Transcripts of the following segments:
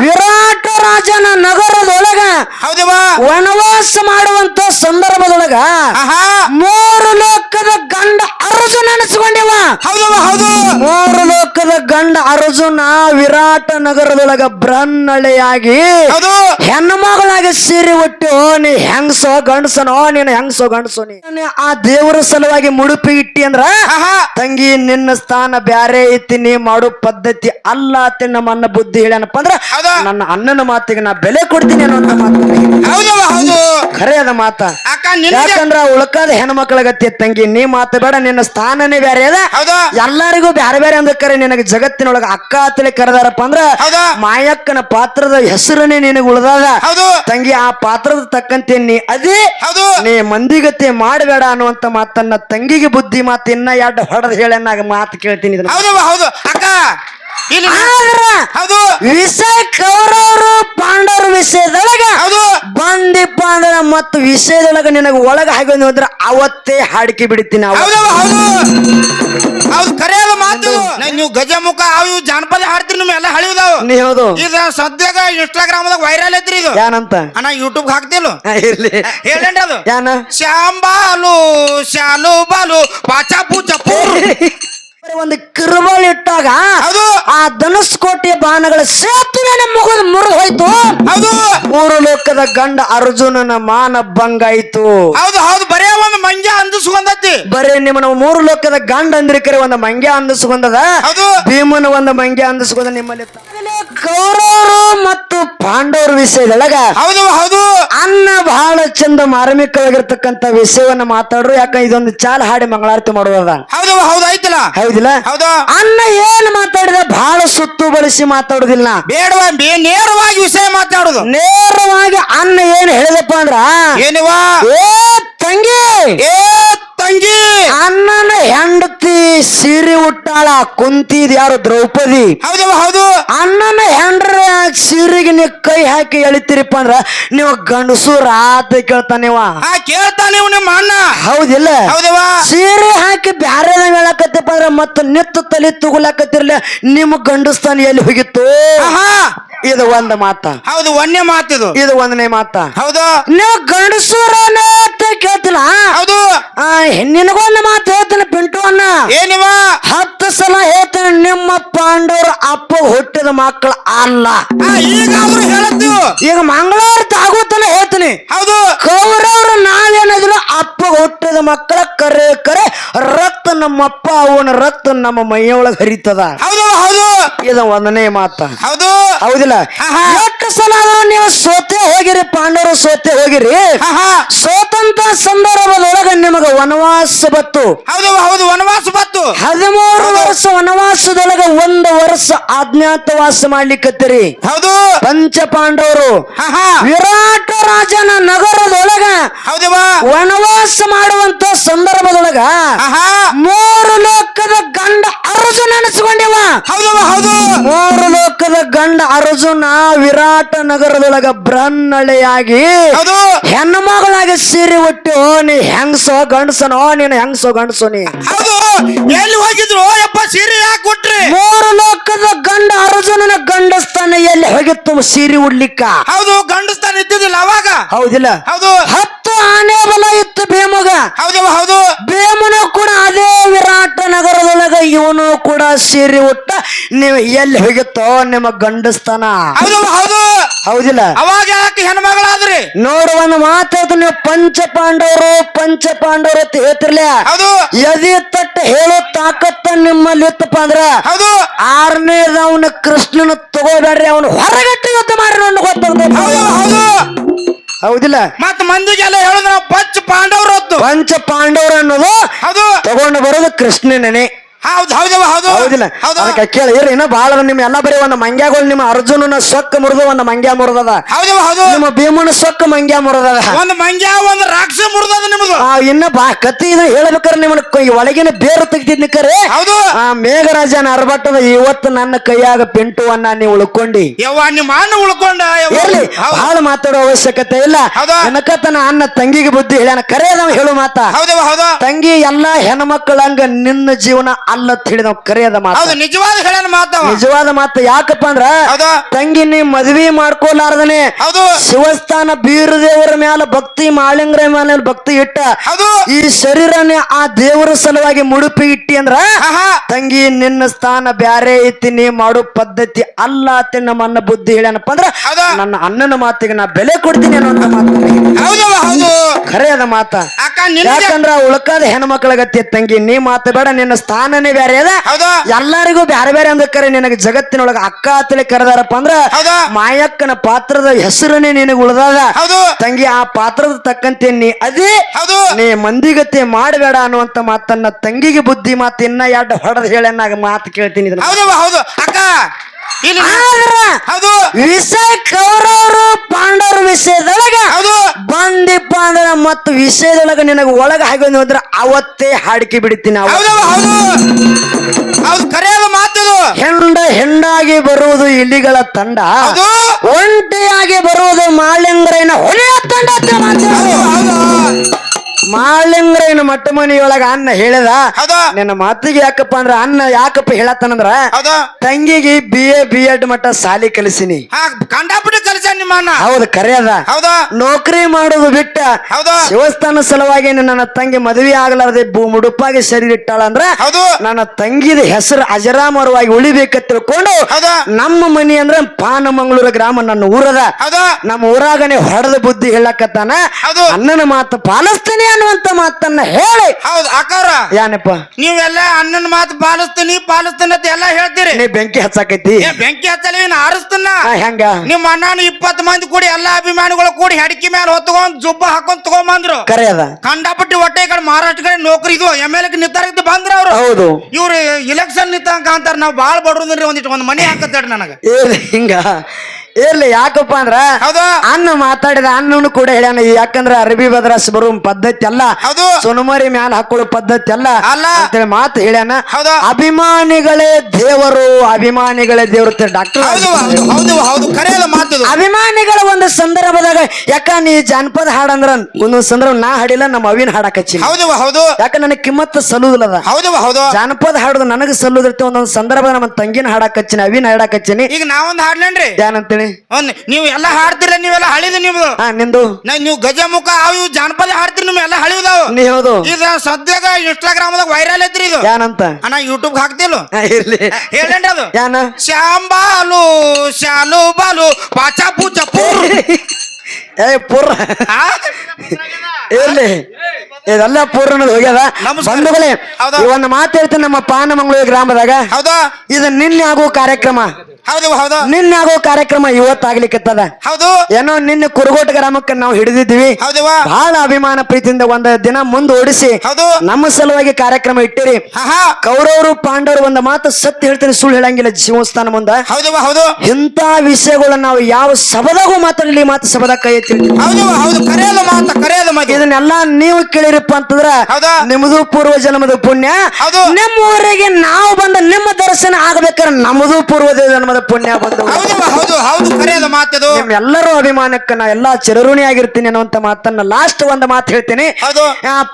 ವಿರಾಟ ರಾಜನ ನಗರದೊಳಗ ಹೌದವ ವನವಾಸ ಮಾಡುವಂತ ಸಂದರ್ಭದೊಳಗ ಮೂರು ಲೋಕದ ಗಂಡ ಅರ್ಜುನ ಅನಿಸ್ಕೊಂಡೆವ. ಹೌದವ ಹೌದು. ಮೂರು ಲೋಕದ ಗಂಡ ಅರ್ಜುನ ವಿರಾಟ ನಗರದೊಳಗ ಬ್ರಹ್ಮಳೆಯಾಗಿ ಹೆಣ್ಮಗಳಾಗಿ ಸೀರೆ ಒಟ್ಟು ನೀ ಹೆಂಗಸೋ ಗಂಡಸನೋ ನೀನು ಹೆಂಗಸೋ ಗಂಡಸೋ ನೀ. ಆ ದೇವರ ಸಲುವಾಗಿ ಮುಡುಪಿ ಇಟ್ಟಿ ಅಂದ್ರ ತಂಗಿ ನಿನ್ನ ಸ್ಥಾನ ಬ್ಯಾರೆ ಐತಿ ನೀ ಮಾಡೋ ಪದ್ಧತಿ ಅಲ್ಲ ತಿನ್ನ ನಮ್ಮ ಅನ್ನ ಬುದ್ಧಿ ಹೇಳ್ಯಾನಪ್ಪ ಅಂದ್ರ ನನ್ನ ಅಣ್ಣನ ಮಾತಿಗೆ ನಾ ಬೆಲೆ ಕೊಡ್ತೀನಿ ಅನ್ನೋ ಮಾತು ಖರೆ ಅದ ಮಾತ. ಯಾಕಂದ್ರ ಉಳ್ಕಾದ ಹೆಣ್ಮಕ್ಳಗತ್ತಿ ತಂಗಿ ನೀ ಮಾತು ಬೇಡ ನಿನ್ನ ಸ್ಥಾನನೇ ಬ್ಯಾರೆ ಅದ. ಎಲ್ಲಾರಿಗೂ ಎಲ್ಲರಿಗೂ ಬ್ಯಾರೆ ಬ್ಯಾರೆ ಅಂದಕ್ಕರೆ ನಿನಗೆ ಜಗತ್ತಿನೊಳಗ ಅಕ್ಕ ಅತ್ತಲೆ ಕರೆದಾರಪ್ಪ ಅಂದ್ರ ಮಾಯಕ್ಕನ ಪಾತ್ರದ ಹೆಸರನ್ನೇ ನಿನಗೆ ಉಳಿದಾದ. ತಂಗಿ ಆ ಪಾತ್ರದ ತಕ್ಕಂತೆ ನೀ ಅದೇ. ನೀ ಮಂದಿಗತೆ ಮಾಡಬೇಡ ಅನ್ನುವಂತ ಮಾತನ್ನ ತಂಗಿಗೆ ಬುದ್ಧಿ ಮಾತು ಇನ್ನ ಎರಡು ಹೊಡೆದ್ ಹೇಳನ್ನಾಗ ಮಾತು ಕೇಳ್ತೀನಿ ಅಕ್ಕ ವಿಷಯ ಕೌರವರು ಪಾಂಡವರ ವಿಷಯದೊಳಗ ಬಂದಿಪ್ಪ ಮತ್ತು ವಿಷಯದೊಳಗ ನಿನಗೆ ಒಳಗ ಹಾಗೆ ಹೋದ್ರೆ ಅವತ್ತೇ ಹಾಡಿಕೆ ಬಿಡ್ತೀನಿ ಹೌದು ಕರೆಯಲ್ಲ ಮಾತು. ನಾ- ಗಜ ಗಜಮುಖ ಅವು ಜಾನಪದ ಹಾಡ್ತೀನಿ ನೀವು ಎಲ್ಲ ಹಳಿದಾವು ನೀ ಹೌದು. ಇದು ಇನ್ಸ್ಟಾಗ್ರಾಮ್ ಇನ್ಸ್ಟಾಗ್ರಾಮ್ದಾಗ ವೈರಲ್ ಐತ್ರಿ ಇದು. ಏನಂತ ಅಣ್ಣ ಯೂಟ್ಯೂಬ್ ಹಾಕ್ತಿಲ್ಲ? ಇರ್ಲಿ. ಹೇಳೇನ್ರಿ ಅದು. ಯಾನ? ಶ್ಯಾಂಬಾಲು ಶಾಲು ಬಾಲು ಪಾಚಾ ಪೂಚ ಒಂದು ಕಿರುಬಾಲ್ ಇಟ್ಟಾಗ ಹೌದು. ಕೋಟೆಯ ಬಾಣಗಳ ಸೇತುವೆ ಮುಗಿದು ಮುರಿದು ಹೋಯ್ತು. ಹೌದು. ಮೂರು ಲೋಕದ ಗಂಡ ಅರ್ಜುನನ ಮಾನ ಬಂಗಾಯ್ತು ಹೌದು ಹೌದು. ಬರೇ ಒಂದು ಮಂಜ ಅಂದಿಸ್ಕೊಂಡತಿ. ಬರೇ ನಿಮ್ಮನ ಮೂರು ಲೋಕದ ಗಂಡ ಅಂದ್ರಿಕರೆ ಒಂದು ಮಂಗ್ಯ ಅಂದಿಸ್ಕೊಂಡದ. ಹೌದು. ಭೀಮನ ಒಂದು ಮಂಗ್ಯ ಅಂದಿಸ್ಕೊಂಡ ನಿಮ್ಮಲ್ಲಿ. ಕೌರವರು ಮತ್ತು ಪಾಂಡವರ ವಿಷಯದೊಳಗ ಹೌದು ಹೌದು. ಅನ್ನ ಬಹಳ ಚಂದ ಮಾರ್ಮಿಕವಾಗಿರ್ತಕ್ಕಂತ ವಿಷಯವನ್ನ ಮಾತಾಡ್ರು. ಯಾಕ ಇದೊಂದು ಚಾಲ ಹಾಡಿ ಮಂಗಳಾರತಿ ಮಾಡುವುದ ಹೌದು ಹೌದು. ಐತಲ್ಲ ಹೌದಿಲ್ಲ? ಹೌದು. ಅನ್ನ ಏನ್ ಮಾತಾಡಿದ? ಬಹಳ ಸುತ್ತು ಬಳಸಿ ಮಾತಾಡುದಿಲ್ಲ ಬೇಡವ? ಬೇ ನೇರವಾಗಿ ವಿಷಯ ಮಾತಾಡುದು. ನೇರವಾಗಿ ಅನ್ನ ಏನ್ ಹೇಳಿದಪ್ಪ ಅಂದ್ರ ಏನಿವ? ಏ ತಂಗಿ ಏ ತಂಗಿ! ಹೆಂಡತಿ ಸೀರೆ ಉಟ್ಟಾಳ ಕುಂತಿದ್ ಯಾರು ದ್ರೌಪದಿ? ಹೌದವ ಹೌದು. ಅಣ್ಣನ ಹೆಂಡ್ರ ಸೀರೆಗೆ ನೀವು ಕೈ ಹಾಕಿ ಎಳಿತೀರಿಪ್ಪ ಅಂದ್ರ ನೀವು ಗಂಡಸು ರಾತ್ ಕೇಳ್ತಾನಿವ ಆ ಕೇಳ್ತಾ ನೀವು ನಿಮ್ಮ ಅಣ್ಣ. ಹೌದಿಲ್ಲ? ಹೌದವ. ಸೀರೆ ಹಾಕಿ ಬ್ಯಾರೆ ಹೇಳಕತ್ತಪ್ಪ ಅಂದ್ರ ಮತ್ತ ನಿತ್ತ ತಲೆ ತುಗುಲಾಕತ್ತಿರ್ಲ ನಿಮ್ ಗಂಡಸ್ತಾನ ಎಲ್ಲಿ ಹೋಗಿತ್ತು? ಆಹಾ. ಇದು ಒಂದ್ ಮಾತ. ಹೌದು ಒಂದೇ ಮಾತಿದು ಇದು ಒಂದನೇ ಮಾತ. ಹೌದು. ನೀವು ಗಂಡಸೂರನ ಅಂತ ಕೇಳ್ತಿಲ್ಲ? ಹೌದು. ಆ, ನಿನಗೊಂದು ಮಾತು ಹೇಳ್ತೀನಿ ಪಿಂಟು ಅನ್ನ ಏನಿವ? ಹತ್ತು ಸಲ ಹೇಳ್ತೇನೆ ನಿಮ್ಮ ಪಾಂಡವ್ರ ಅಪ್ಪ ಹುಟ್ಟಿದ ಮಕ್ಕಳು ಅಲ್ಲ. ಈಗ ಅವ್ರು ಹೇಳತ್ತೀವು ಈಗ ಮಂಗಳವಾರ ತಾಗೋತನ ಹೇಳ್ತೀನಿ. ಹೌದು. ಕೌರವರು ನಾವೇನಾದ್ರು ಅಪ್ಪ ಹುಟ್ಟಿದ ಮಕ್ಕಳ ಕರೆ ಕರೆ ರಕ್ತ ನಮ್ಮಪ್ಪ ಅವನ ರಕ್ತ ನಮ್ಮ ಮೈಯೊಳಗೆ ಹರಿತದ. ಹೌದು ಹೌದು. ಇದು ಒಂದನೇ ಮಾತ. ಹೌದು. ಹೌದಿಲ್ಲ? ಆಹಾ. ಎಷ್ಟು ಸಲ ನೀವು ಸೋತೆ ಹೋಗಿರಿ? ಪಾಂಡವರು ಸೋತೆ ಹೋಗಿರಿ. ಸೋತಂತ ಸಂದರ್ಭದೊಳಗ ನಿಮಗ ವನವಾಸ ಬತ್ತು ಹೌದು ಹೌದು ವನವಾಸ ಬತ್ತು ಹದಿಮೂರು ವರ್ಷ ವನವಾಸದೊಳಗ ಒಂದು ವರ್ಷ ಆಜ್ಞಾತವಾಸ ಮಾಡ್ಲಿಕ್ಕತ್ತೀರಿ ಹೌದು. ಪಂಚ ಪಾಂಡವರು ವಿರಾಟ ರಾಜನ ನಗರದೊಳಗ ಹೌದವ ವನವಾಸ ಮಾಡುವಂತ ಸಂದರ್ಭದೊಳಗ ಮೂರು ಲೋಕದ ಗಂಡ ಅರ್ಜುನ ಅನಿಸ್ಕೊಂಡೆವ ಹೌದವ ಹೌದು. ಮೂರು ಲೋಕದ ಗಂಡ ಅರ್ಜುನ ವಿರಾಟ ನಗರದೊಳಗ ಬ್ರಹ್ಮಳೆಯಾಗಿ ಹೆಣ್ಣು ಸೀರೆ ಒಟ್ಟು ನೀ ಹೆಂಗಸೋ ಗಂಡಸನೋ ನೀನು ಹೆಂಗಸೋ ಗಂಡಸೋ ನೀ? ಹೌದು ಎಲ್ಲಿ ಹೋಗಿದ್ರು? ಯಪ್ಪ ಸೀರೆ ಯಾಕೆ ಕೊಟ್ರಿ ಮೂರು ಲೋಕದ ಗಂಡ ಅರ್ಜುನನ ಗಂಡಸ್ತಾನ ಎಲ್ಲಿ ಹೋಗಿತ್ತು ಸೀರೆ ಉಡ್ಲಿಕ್ಕ? ಹೌದು ಗಂಡಸ್ತಾನ ಇದ್ದಿದ್ದಿಲ್ಲ ಅವಾಗ. ಹೌದಿಲ್ಲ. ಹೌದು. ಹತ್ತು ಆನೆ ಬಲ ಇತ್ತು ಭೀಮಗ. ಹೌದು ಹೌದು. ಭೀಮನ ಕೂಡ ಅದೇ ವಿರಾಟ ನಗರದೊಳಗ ಇವನು ಕೂಡ ಸೀರೆ ಉಟ್ಟ ನೀವು ಎಲ್ಲಿ ಹೋಗಿತ್ತೋ ನಿಮ್ಮ ಗಂಡಸ್ತಾನ? ಹೌದು ಹೌದು. ಹೌದಿಲ್ಲ. ಅವಾಗ ಯಾಕೆ ಹೆಣ್ಮಗಳಾದ್ರಿ? ನೋಡು ಒಂದು ಮಾತಾಡ್ತು ನೀವು ಪಂಚ ಪಾಂಡವರು ಪಂಚ ಪಾಂಡವರು ಅಂತ ಹೇಳ್ತಿರ್ಲ. ಹೌದು. ಎದಿ ತಟ್ಟ ಹೇಳೋ ತಾಕತ್ತ ನಿಮ್ಮಲ್ಲಿ ಇತ್ತಪ್ಪ ಅಂದ್ರ ಹೌದು. ಆರನೇದ ಅವನ ಕೃಷ್ಣನ ತಗೋಬೇಡ್ರಿ ಅವನು ಹೊರಗಟ್ಟಿ ಯುದ್ಧ ಮಾಡ್ರಿ ನನ್ನ ಗೊತ್ತಾಗ್ತದೆ. ಹೌದು ಹೌದು. ಹೌದಿಲ್ಲ. ಮತ್ ಮಂದಿಗೆಲ್ಲ ಹೇಳುದ್ರ ಪಂಚ ಪಾಂಡವರು ಹೊತ್ತು ಪಂಚ ಪಾಂಡವರು ಅನ್ನೋದು ಅದು ತಗೊಂಡು ಬರೋದು ಕೃಷ್ಣನೇ ಹೌದು ಹೌದವ ಹೌದು. ಹೌದಿಲ್ಲ. ಹೌದು. ಅದಕ್ಕೆ ಕೇಳಿ ಇರ್ರಿ ಇನ್ನ ಬಾಳ ನಿಮ್ಮ ಎಲ್ಲ ಬರೀ ಒಂದು ಮಂಗ್ಯಾಗಳು ನಿಮ್ಮ ಅರ್ಜುನನ ಸೊಕ್ಕ ಮುರಿದು ಒಂದು ಮಂಗ್ಯಾ ಮುರಿದದ. ಹೌದವ ಹೌದು. ನಿಮ್ಮ ಭೀಮನ ಸೊಕ್ಕ ಮಂಗ್ಯಾ ಮುರಿದದ. ಒಂದ್ ಮಂಗ್ಯಾ ಒಂದ್ ರಾಕ್ಷಸ ಮುರಿದದ ನಿಮ್ದು. ಆ ಇನ್ನ ಬಾ ಕತ್ತಿ ಇದು ಹೇಳ್ಬೇಕಾರೆ ನಿಮ್ಮನ್ನ ಕೈ ಒಳಗಿನ ಬೇರು ತೆಗ್ದಿದ್ನಿಕರೆ. ಹೌದು. ಆ ಮೇಘರಾಜನ ಅರ್ಬಟ್ಟದ ಇವತ್ತು ನನ್ನ ಕೈಯಾಗ ಪಿಂಟುವನ್ನ ನೀವು ಉಳ್ಕೊಂಡಿ. ಯವ್ವ ನಿಮ್ಮ ಅಣ್ಣ ಉಳ್ಕೊಂಡ ಯವ್ವ. ಇರ್ಲಿ ಹೌದು. ಬಹಳ ಮಾತಾಡೋ ಅವಶ್ಯಕತೆ ಇಲ್ಲ. ಹೌದಾ? ಅನ್ನ ತಂಗಿಗೆ ಬುದ್ಧಿ ಹೇಳ್ಯಾನ ಕರೆ ನಾವು ಹೇಳು ಮಾತಾ. ಹೌದವ ಹೌದು. ತಂಗಿ ಎಲ್ಲಾ ಹೆಣ್ಮಕ್ಳಂಗ ನಿನ್ನ ಜೀವನ ಅಲ್ಲ ಹೇಳಿ ಹೇಳಿದ ಕರೆಯದ ಮಾತು. ಹೌದು ನಿಜವಾದ ಹೇಳನ ಮಾತವ ನಿಜವಾದ ಮಾತು ಯಾಕಪ್ಪ ಅಂದ್ರ ಹೌದು. ತಂಗಿ ನೀ ಮದ್ವಿ ಮಾಡ್ಕೊಲಾರ್ದನೆ ಹೌದು. ಶಿವಸ್ಥಾನ ಬೀರದೇವರ ಮ್ಯಾಲ ಭಕ್ತಿ ಮಾಳಿಂಗ್ರ ಮ್ಯಾಲ ಭಕ್ತಿ ಇಟ್ಟ ಹೌದು. ಈ ಶರೀರನೇ ಆ ದೇವರ ಸಲುವಾಗಿ ಮುಡುಪಿ ಇಟ್ಟಿ ಅಂದ್ರ ಆಹಾ ತಂಗಿ ನಿನ್ನ ಸ್ಥಾನ ಬ್ಯಾರೆ ಐತಿ ನೀ ಮಾಡೋ ಪದ್ಧತಿ ಅಲ್ಲ ಅಂತ ನಮ್ಮ ಅನ್ನ ಬುದ್ಧಿ ಹೇಳ್ಯಾನಪ್ಪ ಅಂದ್ರ ಹೌದು. ನನ್ನ ಅಣ್ಣನ ಮಾತಿಗೆ ನಾ ಬೆಲೆ ಕೊಡ್ತೀನಿ ಅನ್ನೋಂತ ಮಾತು ಹೌದವ ಹೌದು ಖರೆ ಅದ ಮಾತ. ಅಕ್ಕ ನಿನಗೆ ಯಾಕಂದ್ರ ಉಳ್ಕಾದ ಹೆಣ್ಮಕ್ಳಗತ್ತಿ ತಂಗಿ ನೀ ಮಾತು ಬೇಡ ನಿನ್ನ ಸ್ಥಾನನೇ ಬ್ಯಾರೆ ಅದ. ಎಲ್ಲರಿಗೂ ಬ್ಯಾರೆ ಬ್ಯಾರೆ ಅಂದ ಕರೆ ನಿನಗೆ ಜಗತ್ತಿನೊಳಗ ಅಕ್ಕ ಅತ್ತಲೆ ಕರೆದಾರಪ್ಪ ಅಂದ್ರ ಮಾಯಕ್ಕನ ಪಾತ್ರದ ಹೆಸರನೇ ನಿನಗೆ ಉಳಿದಾದ. ತಂಗಿ ಆ ಪಾತ್ರದ ತಕ್ಕಂತೆ ನೀ ಅದೇ. ನೀ ಮಂದಿಗತೆ ಮಾಡಬೇಡ ಅನ್ನುವಂತ ಮಾತನ್ನ ತಂಗಿಗೆ ಬುದ್ಧಿ ಮಾತು ಇನ್ನ ಎರಡು ಹೊಡೆದ್ ಹೇಳನ್ನಾಗ ಮಾತು ಕೇಳ್ತೀನಿ. ಹೌದು ಅಕ್ಕ ವಿಷಯ ಕೌರವರು ಪಾಂಡವರ ವಿಷಯದೊಳಗ ಹೌದು. ಬಂದಿಪ್ಪ ಅಂದ್ರೆ ಮತ್ತು ವಿಷಯದೊಳಗ ನಿನಗೆ ಒಳಗೆ ಹಾಗೆ ಹೋದ್ರ ಅವತ್ತೇ ಹಾಡಿಕೆ ಬಿಡ್ತೀನಿ ಹೆಂಡ ಹೆಂಡಾಗಿ ಬರುವುದು ಇಲಿಗಳ ತಂಡ. ಒಂಟಿಯಾಗಿ ಬರುವುದು ಮಾಳಿಂಗ್ರೈನ ಹೊಳೆಯ ತಂಡ ಮಾಳಿಂಗ್ರೈನ ಮಟ್ಟ ಮನಿಯೊಳಗ ಅನ್ನ ಹೇಳದ ನಿನ್ನ ಮಾತಿಗೆ ಯಾಕಪ್ಪ ಅಂದ್ರ ಅನ್ನ ಯಾಕಪ್ಪ ಹೇಳತ್ತನಂದ್ರ? ತಂಗಿಗೆ ಬಿ ಎ ಬಿ ಎಡ್ ಮಟ್ಟ ಸಾಲಿ ಕಲಿಸಿನಿ. ಕಂಡಾಪಟ್ಟಿ ಕಲಿಸ ನಿಮ್ಮ ಅಣ್ಣ ಹೌದು ಕರೆ ಅದ ಹೌದು. ನೌಕರಿ ಮಾಡೋದು ಬಿಟ್ಟ. ಹೌದಾ. ಶಿವಸ್ಥಾನ ಸಲುವಾಗಿ ನನ್ನ ತಂಗಿ ಮದುವೆ ಆಗಲಾರದೆ ಮುಡುಪಾಗಿ ಶರೀರ ಇಟ್ಟಾಳ ಅಂದ್ರ ಹೌದು. ನನ್ನ ತಂಗಿದ ಹೆಸರು ಅಜರಾಮರವಾಗಿ ಉಳಿಬೇಕ ತಿಳ್ಕೊಂಡು ನಮ್ಮ ಮನಿ ಅಂದ್ರ ಪಾನಮಂಗಳೂರು ಗ್ರಾಮ ನನ್ನ ಊರದ. ನಮ್ಮ ಊರಾಗನೆ ಹೊಡೆದ ಬುದ್ಧಿ ಹೇಳಕತ್ತಾನ. ಅಣ್ಣನ ಮಾತು ಪಾಲಿಸ್ತೀನಿ ಅನ್ನುವಂತ ಮಾತನ್ನ ಹೇಳಿ. ಹೌದು ಅಕ್ಕವ್ರ ಯಾನಪ್ಪ? ನೀವೆಲ್ಲ ಅಣ್ಣನ ಮಾತು ಪಾಲಿಸ್ತೀನಿ ಪಾಲಿಸ್ತೀನಿ ಅಂತ ಎಲ್ಲ ಹೇಳ್ತೀರಿ. ನೀ ಬೆಂಕಿ ಹಚ್ಚಾಕೈತಿ ಏ ಬೆಂಕಿ ಹಚ್ಚಲಿ ನಾ ಆರಿಸ್ತೀನ. ಆ, ಹೆಂಗ? ನಿಮ್ಮ ಅಣ್ಣನ ಇಪ್ಪತ್ತು ಮಂದಿ ಕೂಡಿ ಎಲ್ಲಾ ಅಭಿಮಾನಿಗಳು ಕೂಡಿ ಹೆಡಕಿ ಮೇಲೆ ಹೊತ್ಕೊಂಡ್ ಜುಬ್ಬ ಹಾಕೊಂಡ್ ತಗೊಂಬಂದ್ರು. ಕರೆ ಅದ. ಕಂಡಾಪಟ್ಟಿ ಹೊಟ್ಟೆ ಈ ಕಡೆ ಮಹಾರಾಷ್ಟ್ರ ಕಡೆ ನೌಕರಿ ಇದು ಎಂ ಎಲ್ ನಿಂತಾರ ಬಂದ್ರ ಅವ್ರು. ಹೌದು. ಇವ್ರು ಇಲೆಕ್ಷನ್ ನಿಂತಂಕ ಅಂತಾರ ನಾವ್ ಬಾಳ್ ಬಡ್ರಿ ಒಂದಿಟ್ಟು ಒಂದ್ ಮನಿ ಹಾಕತ್ತೇಳಿ ನನಗ. ಏ ಹಿಂಗ. ಇರ್ಲಿ ಯಾಕಪ್ಪ ಅಂದ್ರ ಹೌದು. ಅನ್ನ ಮಾತಾಡಿದ ಅನ್ನನು ಕೂಡ ಹೇಳ್ಯಾನ ಯಾಕಂದ್ರ ಅರಬಿ ಬದ್ರಾಸ್ ಬರೋ ಪದ್ಧತಿ ಅಲ್ಲ ಹೌದು. ಸೊನುಮರಿ ಮ್ಯಾಲ ಹಾಕೊಳ್ಳೋ ಪದ್ಧತಿ ಅಲ್ಲ ಅಲ್ಲ. ಅಂತೇಳಿ ಮಾತು ಹೇಳ್ಯಾನ. ಹೌದು. ಅಭಿಮಾನಿಗಳೇ ದೇವರು ಅಭಿಮಾನಿಗಳೇ ದೇವರು ಡಾಕ್ಟರ್ ಹೌದು ಅಭಿಮಾನಿಗಳ ಒಂದು ಸಂದರ್ಭದಾಗ ಯಾಕ ನೀ ಜಾನಪದ ಹಾಡಂದ್ರ ಒಂದೊಂದ್ ಸಂದರ್ಭ ನಾ ಹಾಡಿಲ್ಲ ನಮ್ಮ ಅವಿನ ಹಾಡಕ್ ಹಚ್ಚಿ ಹೌದು ಹೌದು. ಯಾಕ ನನಗೆ ಕಿಮ್ಮತ್ತ ಸಲ್ಲುದಿಲ್ಲ ಹೌದು ಹೌದು. ಜಾನಪದ ಹಾಡುದು ನನಗೆ ಸಲ್ಲುದಿರ್ತಿ ಒಂದೊಂದು ಸಂದರ್ಭ ನಮ್ಮ ತಂಗಿನ ಹಾಡಕ್ ಹಚ್ಚಿನಿ ಅವಿನ ಹಾಡಕ್ ಹಚ್ಚಿನಿ ಈಗ ನಾವೊಂದು ಹಾಡ್ಲೇನ್ರಿ? ಏನಂತೇಳಿ ನೀವು ಎಲ್ಲ ಹಾಡ್ತೀರ ನೀವೆಲ್ಲ ಹಳಿದ ನಿಮ್ದು. ಹಾ ನಿಂದು ನಾ ನೀವು ಗಜಮುಖ ಅವು ಇವು ಜಾನಪದ ಹಾಡ್ತೀರಿ ನಿಮ್ ಎಲ್ಲ ಹಳಿದಾವು. ನೀ ಹೌದು ಇದು ಇನ್ಸ್ಟಾಗ್ರಾಮ್ ಇನ್ಸ್ಟಾಗ್ರಾಮ್ದಾಗ ವೈರಲ್ ಐತ್ರಿ ಇದು. ಏನಂತ ಅಣ್ಣ ಯೂಟ್ಯೂಬ್ ಹಾಕ್ತಿಲ್ಲ ಹಾ, ಇರ್ಲಿ. ಹೇಳೇನ್ರಿ ಅದು. ಯಾನ? ಶ್ಯಾಂಬಾಲು ಶಾಲು ಬಾಲು ಪಾಚಾ ಪೂಚ ಪೂ ಏ ಆ? ಇರ್ಲಿ. ಇದೆಲ್ಲ ಪೂರ್ಣ ಹೋಗ್ಯದ. ನಮಸ್ಕಾರ. ಬಂಧುಗಳೇ ಹೌದಾ? ಈ ಒಂದು ಮಾತು ಹೇಳ್ತೀನಿ ನಮ್ಮ ಪಾನಮಂಗಳೂರು ಗ್ರಾಮದಾಗ. ಹೌದಾ? ಇದು ನಿನ್ನೆ ಆಗುವ ಕಾರ್ಯಕ್ರಮ. ಹೌದು ಹೌದು. ನಿನ್ನೆ ಆಗೋ ಕಾರ್ಯಕ್ರಮ ಇವತ್ತಾಗ್ಲಿಕ್ಕತ್ತದ. ಹೌದು. ಏನೋ ನಿನ್ನ ಕುರುಗೋಟ ಗ್ರಾಮಕ್ಕೆ ನಾವು ಹಿಡಿದಿದ್ವಿ ಹೌದವ ಬಹಳ ಅಭಿಮಾನ ಪ್ರೀತಿಯಿಂದ ಒಂದ್ ದಿನ ಮುಂದೆ ಓಡಿಸಿ ಹೌದು. ನಮ್ಮ ಸಲುವಾಗಿ ಕಾರ್ಯಕ್ರಮ ಇಟ್ಟಿರಿ. ಕೌರವರು ಪಾಂಡವರು ಒಂದ ಮಾತು ಸತ್ಯ ಹೇಳ್ತೀನಿ ಸುಳ್ಳು ಹೇಳಂಗಿಲ್ಲ ಶಿವಸ್ಥಾನ ಮುಂದ. ಹೌದವ ಹೌದು. ಇಂತ ವಿಷಯಗಳನ್ನ ನಾವು ಯಾವ ಸಭದಾಗೂ ಮಾತಾಡಲಿ ಮಾತು ಸಭದಾಗ ಕೈ ಹೌದು ಕರೆಯದ ಮಾತು ಕರೆಯದ ಮಾತು. ಇದನ್ನೆಲ್ಲ ನೀವು ಕೇಳಿರಪ್ಪ ಅಂತಂದ್ರ ನಿಮ್ದು ನಿಮ್ಮದು ಪೂರ್ವ ಜನ್ಮದ ಪುಣ್ಯ. ಹೌದು. ನಿಮ್ಮ ಊರಿಗೆ ನಾವು ಬಂದ ನಿಮ್ಮ ದರ್ಶನ ಆಗ್ಬೇಕಾದ್ರೆ ನಮ್ಮದು ಪೂರ್ವ ಜನ್ಮದ ಪುಣ್ಯ ಬಂದು ಹೌದು ಹೌದು ಹೌದು ಕರೆಯದ ಮಾತದು. ನಿಮ್ಮೆಲ್ಲರೂ ಅಭಿಮಾನಕ್ಕ ನಾ ಎಲ್ಲಾ ಚಿರಋಣಿ ಆಗಿರ್ತೀನಿ ಅನ್ನುವಂತ ಮಾತನ್ನ ಲಾಸ್ಟ್ ಒಂದು ಮಾತು ಹೇಳ್ತೀನಿ. ಹೌದು.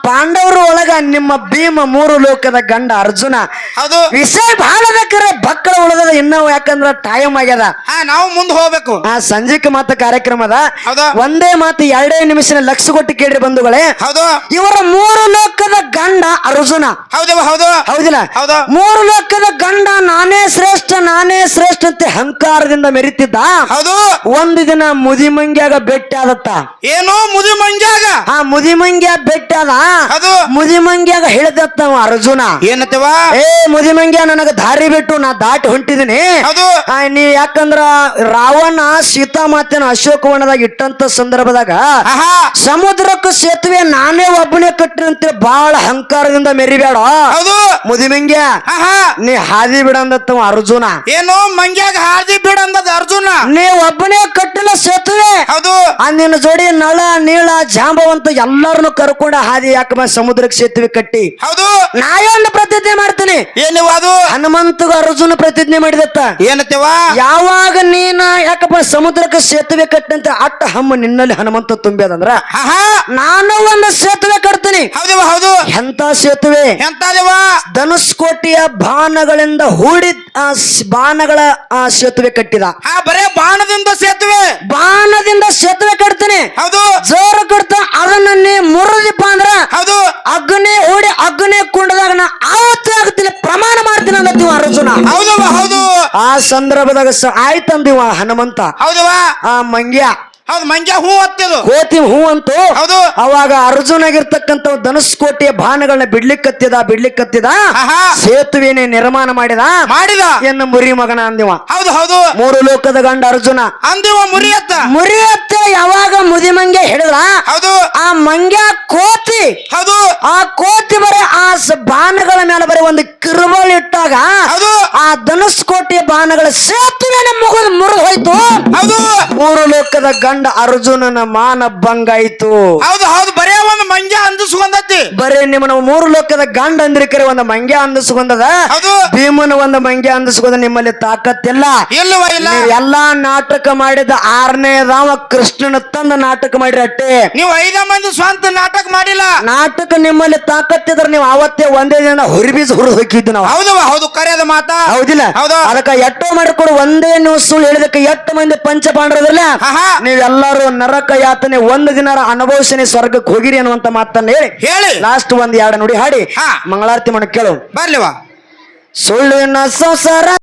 ಪಾಂಡವರು ಒಳಗ ನಿಮ್ಮ ಭೀಮ ಮೂರು ಲೋಕದ ಗಂಡ ಅರ್ಜುನ. ಹೌದು. ವಿಷಯ ಬಹಳ ಕರೆ ಬಕ್ಕಳ ಉಳಿದ ಇನ್ನೂ ಯಾಕಂದ್ರ ಟೈಮ್ ಆಗ್ಯದ. ನಾವು ಮುಂದೆ ಹೋಗ್ಬೇಕು. ಆ ಸಂಜೆಕ್ ಮಾತ ಕಾರ್ಯಕ್ರಮದ ಹೌದಾ? ಒಂದೇ ಮಾತು ಎರಡೇ ನಿಮಿಷ ಲಕ್ಷ ಕೊಟ್ಟು ಕೇಳಿ ಬಂಧುಗಳೇ. ಹೌದು. ಇವರ ಮೂರು ಲೋಕದ ಗಂಡ ಅರ್ಜುನ. ಹೌದವ ಹೌದು. ಹೌದಿಲ್ಲ? ಹೌದು. ಮೂರು ಲೋಕದ ಗಂಡ ನಾನೇ ಶ್ರೇಷ್ಠ ನಾನೇ ಶ್ರೇಷ್ಠ ಅಂತ ಅಹಂಕಾರದಿಂದ ಮೆರಿತಿದ್ದ? ಹೌದು. ಒಂದು ದಿನ ಮುದಿಮಂಗ್ಯಾಗ ಭೇಟಿ ಆದತ್ತ. ಏನೋ? ಮುದಿ ಮಂಜಾಗ ಆ ಮುದಿಮಂಗ್ಯ ಭೇಟಿ ಆದ? ಅದು. ಮುದಿಮಂಗ್ಯಾಗ ಹೇಳಿದತ್ತ ಅವ ಅರ್ಜುನ. ಏನತ್ತವ? ಏ ಮುದಿಮಂಗ್ಯ ನನಗ ದಾರಿ ಬಿಟ್ಟು ನಾ ದಾಟಿ ಹೊಂಟಿದೀನಿ. ಹೌದು. ನೀ ಯಾಕಂದ್ರ ರಾವಣ ಅಶೋಕ ಅಶೋಕವನದಾಗ ಇಟ್ಟಂತ ಸಂದರ್ಭದಾಗ ಸಮುದ್ರಕ್ಕೆ ಸೇತುವೆ ನಾನೇ ಒಬ್ಬನೇ ಕಟ್ಟಿನಂತೆ ಬಹಳ ಅಹಂಕಾರದಿಂದ ಮೆರಿಬೇಡ ಹೌದು. ಮುದಿಮಂಗ್ಯ ಆಹಾ. ನೀ ಹಾದಿ ಬಿಡಂದತ್ತವ ಅರ್ಜುನ. ಏನು ಮಂಗ್ಯಾಗ ಹಾದಿ ಬಿಡ ಅಂದದ ಅರ್ಜುನ. ನೀ ಒಬ್ಬನೇ ಕಟ್ಟಿನ ಸೇತುವೆ. ಹೌದು. ನಿನ್ನ ಜೋಡಿ ನಳ ನೀಳ ಜಾಂಬವಂತ ಎಲ್ಲಾರನು ಕರ್ಕೊಂಡ ಹಾದಿ ಯಾಕಮ್ಮ ಸಮುದ್ರಕ್ಕೆ ಸೇತುವೆ ಕಟ್ಟಿ. ಹೌದು. ನಾಯೊಂದು ಪ್ರತಿಜ್ಞೆ ಮಾಡ್ತೀನಿ? ಏನು ಅದು? ಹನುಮಂತಗ ಅರ್ಜುನ ಪ್ರತಿಜ್ಞೆ ಮಾಡಿದತ್ತ. ಏನತ್ತೇವ ಯಾವಾಗ ನೀನ ಯಾಕಪ್ಪ ಸಮುದ್ರಕ್ಕೆ ಸೇತುವೆ ಕಟ್ಟಂತ ಅಟ್ಟ ಹಮ್ಮ ನಿನ್ನಲ್ಲಿ ಹನುಮಂತ ತುಂಬ್ಯದಂದ್ರ? ನಾನು ಒಂದು ಸೇತುವೆ ಕಟ್ತೀನಿ. ಹೌದು ಹೌದು. ಎಂತ ಸೇತುವೆ? ಎಂತ ಧನುಸ್ಕೋಟಿಯ ಬಾಣಗಳಿಂದ ಹೂಡಿ ಆ ಬಾಣಗಳ ಆ ಸೇತುವೆ ಕಟ್ಟಿದ. ಆ ಬರೇ ಬಾಣದಿಂದ ಸೇತುವೆ. ಬಾಣದಿಂದ ಸೇತುವೆ ಕಟ್ತಾನೆ. ಹೌದು. ಜೋರ ಕಟ್ತ ಅದನ್ನ ನೀ ಮುರಿದಿಪ್ಪ ಅಂದ್ರ ಹೌದು. ಅಗ್ನಿ ಓಡಿ ಅಗ್ನಿ ಕುಂಡದಾಗ ನಾ ಆವತ್ತೇ ಆಗ್ತೀನಿ ಪ್ರಮಾಣ ಮಾಡ್ತೀನಿ ದಿವ ಅರ್ಜುನ. ಹೌದವ ಹೌದು. ಆ ಸಂದರ್ಭದಾಗ ಆಯ್ತಂದಿವ ಹನುಮಂತ. ಹೌದವ ಆ ಮಂಗ್ಯ. ಹೌದು ಮಂಗ್ಯ ಹೂ ಹತ್ತಿದು ಕೋತಿ ಹೂ ಅಂತೂ ಹೌದು. ಅವಾಗ ಅರ್ಜುನಾಗಿರ್ತಕ್ಕಂಥ ಧನುಸ್ಕೋಟಿಯ ಬಾಣಗಳನ್ನ ಬಿಡ್ಲಿಕ್ಕತ್ತಿದ ಬಿಡ್ಲಿಕ್ಕತ್ತಿದ. ಸೇತುವೆನೆ ನಿರ್ಮಾಣ ಮಾಡಿದ. ಮಾಡಿದ. ಎನ್ನ ಮುರಿ ಮಗನ ಅಂದಿವ. ಹೌದು ಹೌದು. ಮೂರು ಲೋಕದ ಗಂಡ ಅರ್ಜುನ. ಅಂದಿವ ಮುರಿ ಅತ್ತ. ಮುರಿ ಹತ್ತೆ ಯಾವಾಗ ಮುದಿ ಮಂಗೆ ಹಿಡಿದ್ರ? ಹೌದು. ಆ ಮಂಗ್ಯ ಕೋತಿ. ಹೌದು. ಆ ಕೋತಿ ಬರೀ ಆ ಬಾಣಗಳ ಮೇಲೆ ಬರೀ ಒಂದು ಕಿರುಬಲ್ ಇಟ್ಟಾಗ ಹೌದು. ಆ ಧನುಸ್ಕೋಟಿಯ ಬಾಣಗಳ ಸೇತುವೆನ ಮುಗಿದು ಮುರಿದು ಹೋಯ್ತು. ಹೌದು. ಮೂರು ಲೋಕದ ಗಂಡ ಅರ್ಜುನನ ಮಾನ ಬಂಗಾಯ್ತು ಹೌದು ಹೌದು ಬರೇ ಒಂದು ಮಂಗ್ಯ ಅಂದಿಸ್ಕೊಂಡತಿ. ಬರೇ ನಿಮ್ಮ ಮೂರು ಲೋಕದ ಗಂಡ ಅಂದ್ರಿಕರೆ ಒಂದು ಮಂಗ್ಯ ಅಂದಿಸ್ಕೊಂಡದ? ಭೀಮನ ಒಂದು ಮಂಗ್ಯ ಅಂದಿಸ್ಕೊಂಡ ನಿಮ್ಮಲ್ಲಿ ತಾಕತ್ತಿಲ್ಲ. ಇಲ್ಲವ ಇಲ್ಲ. ಎಲ್ಲಾ ನಾಟಕ ಮಾಡಿದ ಆರನೇ ರಾಮ ಕೃಷ್ಣನ ತಂದ ನಾಟಕ ಮಾಡಿರಿ ಅಟ್ಟೆ. ನೀವು ಐದ ಮಂದಿ ಸ್ವಂತ ನಾಟಕ ಮಾಡಿಲ್ಲ. ನಾಟಕ ನಿಮ್ಮಲ್ಲಿ ತಾಕತ್ತಿದ್ರೆ ನೀವು ಅವತ್ತೇ ಒಂದೇ ದಿನ ಹುರಿಬೀಸ್ ಹುರಿದು ಹೋಗಿದ್ದು ನಾವು. ಹೌದು ಹೌದು ಕರೆಯದ ಮಾತಾ. ಹೌದಿಲ್ಲ? ಹೌದು. ಅದಕ್ಕೆ ಎಟ್ಟೋ ಮಾಡಿಕೊಡು ಒಂದೇ ನೀವು ಸುಳ್ಳು ಹೇಳಿದಕ್ಕೆ ಎಟ್ಟು ಮಂದಿ ಪಂಚಪಾಂಡರದಿಲ್ಲ ಆಹಾ. ನೀವೆಲ್ಲರೂ ನರಕ ಯಾತನೆ ಒಂದು ದಿನ ಅನುಭವಿಸಿನಿ ಸ್ವರ್ಗಕ್ಕೆ ಹೋಗಿರಿ ಅನ್ನುವಂತ ಮಾತನ್ನ ಹೇಳಿ. ಹೇಳಿ. ಲಾಸ್ಟ್ ಒಂದ್ ಎರಡು ನುಡಿ ಹಾಡಿ. ಹಾ. ಮಂಗಳಾರತಿ ಮಾಡ ಕೇಳು. ಬರ್ಲಿವಾ ಸುಳ್ಳಿನ ಸಂಸಾರ